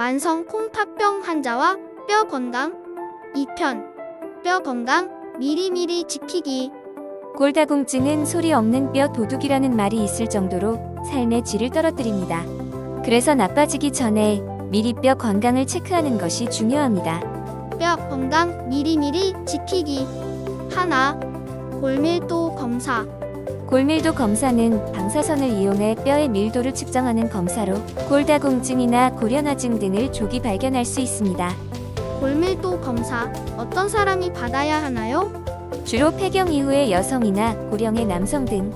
만성 콩팥병 환자와 뼈 건강 2편 뼈 건강 미리미리 지키기 골다공증은 소리 없는 뼈 도둑이라는 말이 있을 정도로 삶의 질을 떨어뜨립니다. 그래서 나빠지기 전에 미리 뼈 건강을 체크하는 것이 중요합니다. 뼈 건강 미리미리 지키기 하나 골밀도 검사 골밀도 검사는 방사선을 이용해 뼈의 밀도를 측정하는 검사로 골다공증이나 고련화증 등을 조기 발견할 수 있습니다. 골밀도 검사 어떤 사람이 받아야 하나요? 주로 폐경 이후의 여성이나 고령의 남성 등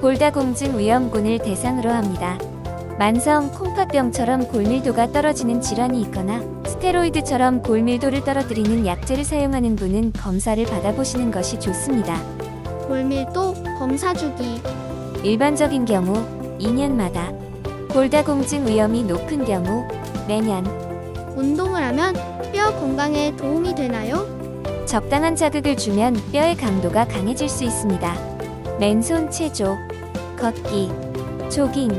골다공증 위험군을 대상으로 합니다. 만성 콩팥병처럼 골밀도가 떨어지는 질환이 있거나 스테로이드처럼 골밀도를 떨어뜨리는 약제를 사용하는 분은 검사를 받아보시는 것이 좋습니다. 골밀도 검사 주기 일반적인 경우 2년마다 골다공증 위험이 높은 경우 매년 운동을 하면 뼈 건강에 도움이 되나요? 적당한 자극을 주면 뼈의 강도가 강해질 수 있습니다. 맨손 체조, 걷기, 조깅,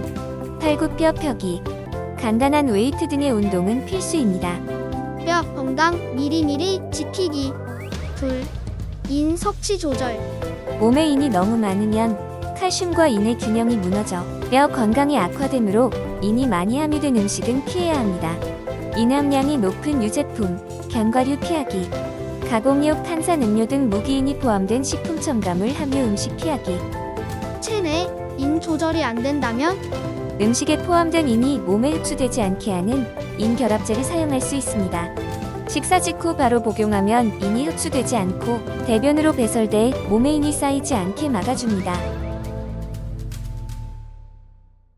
팔굽혀 펴기, 간단한 웨이트 등의 운동은 필수입니다. 뼈 건강 미리미리 지키기 둘인 섭취 조절 몸에 인이 너무 많으면 칼슘과 인의 균형이 무너져 뼈 건강이 악화되므로 인이 많이 함유된 음식은 피해야 합니다. 인 함량이 높은 유제품, 견과류 피하기, 가공육 탄산 음료 등 무기인이 포함된 식품 첨가물 함유 음식 피하기, 체내 인 조절이 안 된다면 음식에 포함된 인이 몸에 흡수되지 않게 하는 인결합제를 사용할 수 있습니다. 식사 직후 바로 복용하면 인이 흡수되지 않고 대변으로 배설돼 몸에 인이 쌓이지 않게 막아줍니다.